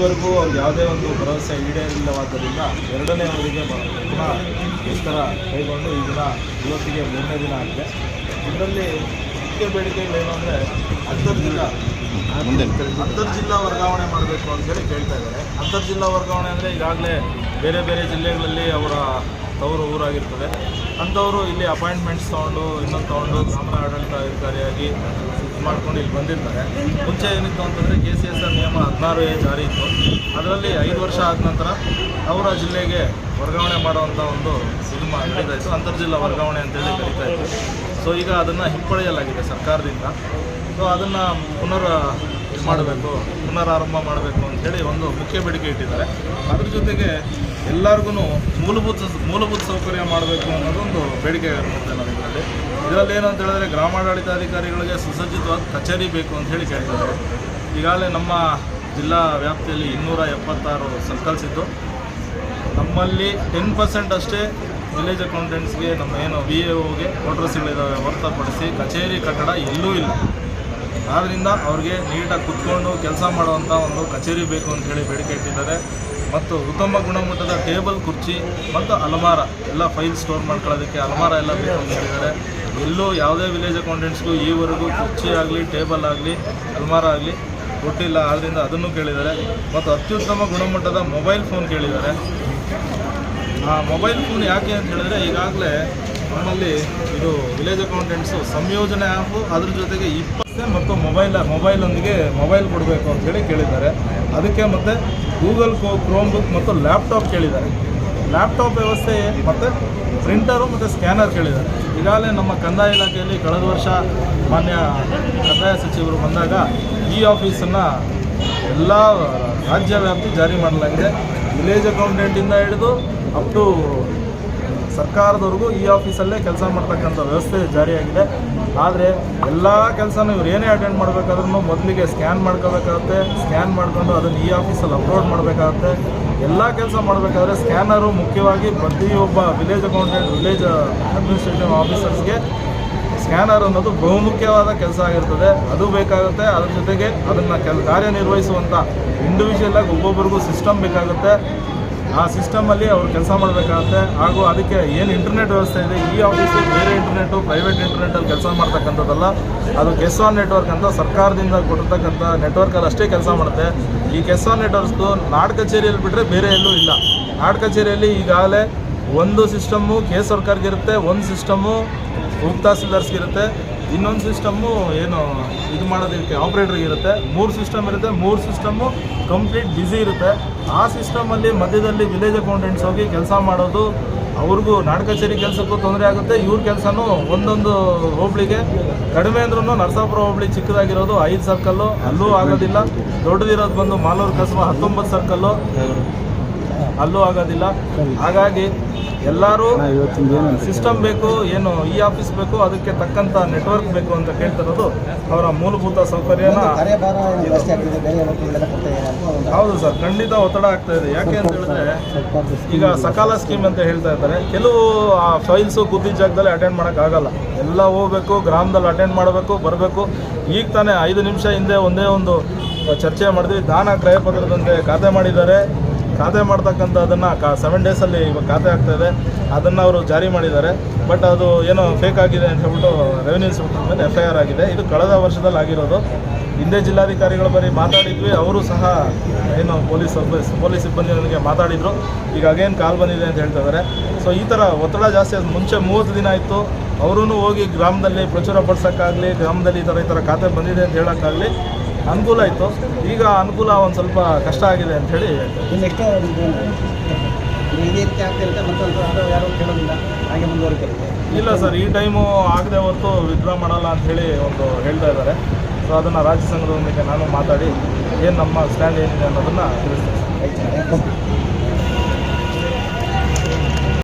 ಈವರೆಗೂ ಅವ್ರಿಗೆ ಯಾವುದೇ ಒಂದು ಭರವಸೆ ಈಡೇರಿಲ್ಲವಾದ್ದರಿಂದ ಎರಡನೇ ಅವಧಿಗೆ ಬ- ಪುನಃ ಮುಷ್ಕರ ಕೈಗೊಂಡು ಈ ದಿನ ಇವತ್ತಿಗೆ ಮೂರನೇ ದಿನ ಆಗಿದೆ. ಇದರಲ್ಲಿ ಮುಖ್ಯ ಬೇಡಿಕೆಗಳೇನು ಅಂದರೆ ಅಂತರ್ಜಿಲ್ಲಾ ಅಂತರ್ಜಿಲ್ಲಾ ವರ್ಗಾವಣೆ ಮಾಡಬೇಕು ಅಂತೇಳಿ ಕೇಳ್ತಾ ಇದ್ದಾರೆ. ಅಂತರ್ಜಿಲ್ಲಾ ವರ್ಗಾವಣೆ ಅಂದರೆ ಈಗಾಗಲೇ ಬೇರೆ ಬೇರೆ ಜಿಲ್ಲೆಗಳಲ್ಲಿ ಅವರ ತವರು ಊರಾಗಿರ್ತದೆ. ಅಂಥವರು ಇಲ್ಲಿ ಅಪಾಯಿಂಟ್ಮೆಂಟ್ಸ್ ತೊಗೊಂಡು ಇನ್ನೊಂದು ತೊಗೊಂಡು ಗ್ರಾಮೀಣ ಆಡಳಿತ ಅಧಿಕಾರಿಯಾಗಿ ಮಾಡ್ಕೊಂಡು ಇಲ್ಲಿ ಬಂದಿರ್ತಾರೆ. ಮುಂಚೆ ಏನಿತ್ತು ಅಂತಂದರೆ ಕೆ ಸಿ ಎಸ್ ಆರ್ ನಿಯಮ ಹದಿನಾರು ಎ ಜಾರಿ ಇತ್ತು. ಅದರಲ್ಲಿ ಐದು ವರ್ಷ ಆದ ನಂತರ ಅವರ ಜಿಲ್ಲೆಗೆ ವರ್ಗಾವಣೆ ಮಾಡುವಂಥ ಒಂದು ಸಿನಿಮಾ ನಡೀತಾ ಇತ್ತು. ಅಂತರ್ಜಿಲ್ಲಾ ವರ್ಗಾವಣೆ ಅಂತೇಳಿ ಕರೀತಾ ಇತ್ತು ಸೊ ಈಗ ಅದನ್ನು ಹಿಂಪಡೆಯಲಾಗಿದೆ ಸರ್ಕಾರದಿಂದ. ಸೊ ಅದನ್ನು ಪುನರ್ ಮಾಡಬೇಕು, ಪುನರಾರಂಭ ಮಾಡಬೇಕು ಅಂತೇಳಿ ಒಂದು ಮುಖ್ಯ ಬೇಡಿಕೆ ಇಟ್ಟಿದ್ದಾರೆ. ಅದ್ರ ಜೊತೆಗೆ ಎಲ್ಲರಿಗೂ ಮೂಲಭೂತ ಮೂಲಭೂತ ಸೌಕರ್ಯ ಮಾಡಬೇಕು ಅನ್ನೋದೊಂದು ಬೇಡಿಕೆ ಇರುತ್ತೆ ನಾವು ಇದರಲ್ಲಿ ಏನು ಅಂತ ಹೇಳಿದ್ರೆ ಗ್ರಾಮಾಡಳಿತಾಧಿಕಾರಿಗಳಿಗೆ ಸುಸಜ್ಜಿತವಾದ ಕಚೇರಿ ಬೇಕು ಅಂತ ಹೇಳಿ ಕೇಳ್ತಾರೆ. ಈಗಾಗಲೇ ನಮ್ಮ ಜಿಲ್ಲಾ ವ್ಯಾಪ್ತಿಯಲ್ಲಿ ಇನ್ನೂರ ಎಪ್ಪತ್ತಾರು ಸರ್ಕಲ್ಸ್ ಇದ್ದು, ನಮ್ಮಲ್ಲಿ ಟೆನ್ ಪರ್ಸೆಂಟ್ ಅಷ್ಟೇ ವಿಲೇಜ್ ಅಕೌಂಟೆಂಟ್ಸ್ಗೆ ನಮ್ಮ ಏನು ವಿ ಎ ಒಗೆ ಕ್ವಾರ್ಟರ್ಸ್ಗಳಿದ್ದಾವೆ ಹೊರತುಪಡಿಸಿ ಕಚೇರಿ ಕಟ್ಟಡ ಎಲ್ಲೂ ಇಲ್ಲ. ಆದ್ದರಿಂದ ಅವ್ರಿಗೆ ನೀಟಾಗಿ ಕುತ್ಕೊಂಡು ಕೆಲಸ ಮಾಡುವಂಥ ಒಂದು ಕಚೇರಿ ಬೇಕು ಅಂತ ಹೇಳಿ ಬೇಡಿಕೆ ಇಟ್ಟಿದ್ದಾರೆ. ಮತ್ತು ಉತ್ತಮ ಗುಣಮಟ್ಟದ ಟೇಬಲ್, ಕುರ್ಚಿ ಮತ್ತು ಅಲಮಾರ, ಎಲ್ಲ ಫೈಲ್ ಸ್ಟೋರ್ ಮಾಡ್ಕೊಳ್ಳೋದಕ್ಕೆ ಅಲಮಾರ ಎಲ್ಲ ಬೇಕು ಅಂತ ಹೇಳಿದ್ದಾರೆ. ಎಲ್ಲೂ ಯಾವುದೇ ವಿಲೇಜ್ ಅಕೌಂಟೆಂಟ್ಸ್ಗೂ ಈವರೆಗೂ ಕುರ್ಚಿ ಆಗಲಿ ಟೇಬಲ್ ಆಗಲಿ, ಅಲ್ಮಾರ ಆಗಲಿ ಕೊಟ್ಟಿಲ್ಲ. ಆದ್ದರಿಂದ ಅದನ್ನು ಕೇಳಿದ್ದಾರೆ. ಮತ್ತು ಅತ್ಯುತ್ತಮ ಗುಣಮಟ್ಟದ ಮೊಬೈಲ್ ಫೋನ್ ಕೇಳಿದ್ದಾರೆ. ಆ ಮೊಬೈಲ್ ಫೋನ್ ಯಾಕೆ ಅಂತ ಹೇಳಿದ್ರೆ, ಈಗಾಗಲೇ ನಮ್ಮಲ್ಲಿ ಇದು ವಿಲೇಜ್ ಅಕೌಂಟೆಂಟ್ಸು ಸಂಯೋಜನೆ ಆ್ಯಪು ಅದ್ರ ಜೊತೆಗೆ ಇಪ್ಪತ್ತೆ ಮತ್ತು ಮೊಬೈಲ್ ಮೊಬೈಲೊಂದಿಗೆ ಮೊಬೈಲ್ ಕೊಡಬೇಕು ಅಂತೇಳಿ ಕೇಳಿದ್ದಾರೆ. ಅದಕ್ಕೆ ಮತ್ತು ಗೂಗಲ್ ಕ್ರೋಮ್ ಬುಕ್ ಮತ್ತು ಲ್ಯಾಪ್ಟಾಪ್ ಕೇಳಿದ್ದಾರೆ. ಲ್ಯಾಪ್ಟಾಪ್ ವ್ಯವಸ್ಥೆ ಮತ್ತು ಪ್ರಿಂಟರು ಮತ್ತು ಸ್ಕ್ಯಾನರ್ ಕೇಳಿದ್ದಾರೆ. ಈಗಾಗಲೇ ನಮ್ಮ ಕಂದಾಯ ಇಲಾಖೆಯಲ್ಲಿ ಕಳೆದ ವರ್ಷ ಮಾನ್ಯ ಕಂದಾಯ ಸಚಿವರು ಬಂದಾಗ ಈ ಆಫೀಸನ್ನು ಎಲ್ಲ ರಾಜ್ಯ ವ್ಯಾಪ್ತಿ ಜಾರಿ ಮಾಡಲಾಗಿದೆ. ವಿಲೇಜ್ ಅಕೌಂಟೆಂಟಿಂದ ಹಿಡಿದು ಅಪ್ ಟು ಸರ್ಕಾರದವರೆಗೂ ಈ ಆಫೀಸಲ್ಲೇ ಕೆಲಸ ಮಾಡ್ತಕ್ಕಂಥ ವ್ಯವಸ್ಥೆ ಜಾರಿಯಾಗಿದೆ. ಆದರೆ ಎಲ್ಲ ಕೆಲಸನೂ ಇವ್ರು ಏನೇ ಅಟೆಂಡ್ ಮಾಡಬೇಕಾದ್ರೂ ಮೊದಲಿಗೆ ಸ್ಕ್ಯಾನ್ ಮಾಡ್ಕೋಬೇಕಾಗುತ್ತೆ ಸ್ಕ್ಯಾನ್ ಮಾಡಿಕೊಂಡು ಅದನ್ನು ಈ ಆಫೀಸಲ್ಲಿ ಅಪ್ಲೋಡ್ ಮಾಡಬೇಕಾಗುತ್ತೆ. ಎಲ್ಲ ಕೆಲಸ ಮಾಡಬೇಕಾದ್ರೆ ಸ್ಕ್ಯಾನರು ಮುಖ್ಯವಾಗಿ ಪ್ರತಿಯೊಬ್ಬ ವಿಲೇಜ್ ಅಕೌಂಟೆಂಟ್ ವಿಲೇಜ್ ಅಡ್ಮಿನಿಸ್ಟ್ರೇಟಿವ್ ಆಫೀಸರ್ಸ್ಗೆ ಸ್ಕ್ಯಾನರ್ ಅನ್ನೋದು ಬಹುಮುಖ್ಯವಾದ ಕೆಲಸ ಆಗಿರ್ತದೆ. ಅದು ಬೇಕಾಗುತ್ತೆ, ಅದ್ರ ಜೊತೆಗೆ ಅದನ್ನು ಕೆಲ ಕಾರ್ಯನಿರ್ವಹಿಸುವಂಥ ಇಂಡಿವಿಜುವಲ್ ಆಗಿ ಒಬ್ಬೊಬ್ಬರಿಗೂ ಸಿಸ್ಟಮ್ ಬೇಕಾಗುತ್ತೆ. ಆ ಸಿಸ್ಟಮಲ್ಲಿ ಅವರು ಕೆಲಸ ಮಾಡಬೇಕಾಗುತ್ತೆ. ಹಾಗೂ ಅದಕ್ಕೆ ಏನು ಇಂಟರ್ನೆಟ್ ವ್ಯವಸ್ಥೆ ಇದೆ, ಈ ಆಫೀಸು ಬೇರೆ ಇಂಟರ್ನೆಟ್ಟು ಪ್ರೈವೇಟ್ ಇಂಟರ್ನೆಟಲ್ಲಿ ಕೆಲಸ ಮಾಡ್ತಕ್ಕಂಥದ್ದಲ್ಲ, ಅದು ಕೆಸ್ ಆನ್ ನೆಟ್ವರ್ಕ್ ಅಂತ ಸರ್ಕಾರದಿಂದ ಕೊಟ್ಟಿರ್ತಕ್ಕಂಥ ನೆಟ್ವರ್ಕಲ್ಲಿ ಅಷ್ಟೇ ಕೆಲಸ ಮಾಡುತ್ತೆ. ಈ ಕೆಸ್ ಆನ್ ನೆಟ್ವರ್ಕ್ಸ್ದು ನಾಡ್ ಕಚೇರಿಯಲ್ಲಿ ಬಿಟ್ಟರೆ ಬೇರೆ ಎಲ್ಲೂ ಇಲ್ಲ. ನಾಡ್ ಕಚೇರಿಯಲ್ಲಿ ಈಗಾಗಲೇ ಒಂದು ಸಿಸ್ಟಮ್ಮು ಕೆ ಸರ್ಕಾರಗಿರುತ್ತೆ ಒಂದು ಸಿಸ್ಟಮ್ಮು ಉಪ ತಹಸೀಲ್ದಾರ್ಸ್ಗೆ ಇರುತ್ತೆ. ಇನ್ನೊಂದು ಸಿಸ್ಟಮ್ಮು ಏನು ಇದು ಮಾಡೋದಕ್ಕೆ ಆಪ್ರೇಟ್ರಿಗೆ ಇರುತ್ತೆ. ಮೂರು ಸಿಸ್ಟಮ್ ಇರುತ್ತೆ, ಮೂರು ಸಿಸ್ಟಮ್ಮು ಕಂಪ್ಲೀಟ್ ಬ್ಯುಸಿ ಇರುತ್ತೆ. ಆ ಸಿಸ್ಟಮಲ್ಲಿ ಮಧ್ಯದಲ್ಲಿ ವಿಲೇಜ್ ಅಕೌಂಟೆಂಟ್ಸ್ ಹೋಗಿ ಕೆಲಸ ಮಾಡೋದು, ಅವ್ರಿಗೂ ನಾಡ ಕಚೇರಿ ಕೆಲಸಕ್ಕೂ ತೊಂದರೆ ಆಗುತ್ತೆ. ಇವ್ರ ಕೆಲಸನೂ ಒಂದೊಂದು ಹೋಬಳಿಗೆ, ಕಡಿಮೆ ಅಂದ್ರೂ ನರಸಾಪುರ ಹೋಬಳಿ ಚಿಕ್ಕದಾಗಿರೋದು ಐದು ಸರ್ಕಲ್ಲು ಅಲ್ಲೂ ಆಗೋದಿಲ್ಲ. ದೊಡ್ಡದಿರೋದು ಬಂದು ಮಾಲೂರು ಕಸಬ ಹತ್ತೊಂಬತ್ತು ಸರ್ಕಲ್ಲು ಅಲ್ಲೂ ಆಗೋದಿಲ್ಲ. ಹಾಗಾಗಿ ಎಲ್ಲರೂ ಸಿಸ್ಟಮ್ ಬೇಕು ಏನು ಈ ಆಫೀಸ್ ಬೇಕು ಅದಕ್ಕೆ ತಕ್ಕಂಥ ನೆಟ್ವರ್ಕ್ ಬೇಕು ಅಂತ ಕೇಳ್ತಿರೋದು ಅವರ ಮೂಲಭೂತ ಸೌಕರ್ಯನ ಹೌದು ಸರ್ ಖಂಡಿತ ಒತ್ತಡ ಆಗ್ತಾ ಇದೆ. ಯಾಕೆ ಅಂತ ಹೇಳಿದ್ರೆ ಈಗ ಸಕಾಲ ಸ್ಕೀಮ್ ಅಂತ ಹೇಳ್ತಾ ಇದ್ದಾರೆ. ಕೆಲವು ಆ ಫೈಲ್ಸು ಗುದ್ದಿ ಜಾಗದಲ್ಲಿ ಅಟೆಂಡ್ ಮಾಡೋಕ್ಕಾಗಲ್ಲ ಎಲ್ಲ ಹೋಗ್ಬೇಕು ಗ್ರಾಮದಲ್ಲಿ ಅಟೆಂಡ್ ಮಾಡಬೇಕು ಬರಬೇಕು. ಈಗ ತಾನೇ ಐದು ನಿಮಿಷ ಹಿಂದೆ ಒಂದೇ ಒಂದು ಚರ್ಚೆ ಮಾಡಿದ್ವಿ. ದಾನ ಕ್ರಯಪತ್ರದಂತೆ ಖಾತೆ ಮಾಡಿದ್ದಾರೆ. ಖಾತೆ ಮಾಡ್ತಕ್ಕಂಥ ಅದನ್ನು ಕಾ ಸೆವೆನ್ ಡೇಸಲ್ಲಿ ಇವಾಗ ಖಾತೆ ಆಗ್ತಾ ಇದೆ. ಅದನ್ನು ಅವರು ಜಾರಿ ಮಾಡಿದ್ದಾರೆ. ಬಟ್ ಅದು ಏನೋ ಫೇಕ್ ಆಗಿದೆ ಅಂತ ಹೇಳ್ಬಿಟ್ಟು ರೆವಿನ್ಯೂ ಇನ್ಸ್ಪೆಕ್ಟರ್ ಮೇಲೆ ಎಫ್ ಐ ಆರ್ ಆಗಿದೆ. ಇದು ಕಳೆದ ವರ್ಷದಲ್ಲಿ ಆಗಿರೋದು. ಹಿಂದೆ ಜಿಲ್ಲಾಧಿಕಾರಿಗಳು ಬರೀ ಮಾತಾಡಿದ್ವಿ. ಅವರು ಸಹ ಏನು ಪೊಲೀಸ್ ಪೊಲೀಸ್ ಪೊಲೀಸ್ ನನಗೆ ಮಾತಾಡಿದರು. ಈಗ ಅಗೇನ್ ಕಾಲ್ ಬಂದಿದೆ ಅಂತ ಹೇಳ್ತಾ ಇದ್ದಾರೆ. ಸೊ ಈ ಥರ ಒತ್ತಡ ಜಾಸ್ತಿ ಮುಂಚೆ ಮೂವತ್ತು ದಿನ ಇತ್ತು. ಅವರೂ ಹೋಗಿ ಗ್ರಾಮದಲ್ಲಿ ಪ್ರಚುರ ಪಡಿಸೋಕ್ಕಾಗಲಿ, ಗ್ರಾಮದಲ್ಲಿ ಈ ಥರ ಈ ಥರ ಖಾತೆ ಬಂದಿದೆ ಅಂತ ಹೇಳೋಕ್ಕಾಗಲಿ ಅನುಕೂಲ ಇತ್ತು ಈಗ ಅನುಕೂಲ ಒಂದು ಸ್ವಲ್ಪ ಕಷ್ಟ ಆಗಿದೆ ಅಂತ ಹೇಳಿ ಇದು ರೀತಿ ಮತ್ತೊಂದು ಯಾರು ಕೇಳೋದಿಲ್ಲ ಹಾಗೆ ಮುಂದುವರಿತಿರುತ್ತೆ ಇಲ್ಲ ಸರ್ ಈ ಟೈಮು ಆಗದೆ ಹೊರತು ವಿತ್ಡ್ರಾ ಮಾಡಲ್ಲ ಅಂತ ಹೇಳಿ ಒಂದು ಹೇಳ್ತಾ ಇದ್ದಾರೆ. ಸೊ ಅದನ್ನು ರಾಜ್ಯ ಸಂಘದೊಂದಿಗೆ ನಾನು ಮಾತಾಡಿ ಏನು ನಮ್ಮ ಸ್ಟ್ಯಾಂಡ್ ಏನಿದೆ ಅನ್ನೋದನ್ನು ತಿಳಿಸ್ತೇನೆ.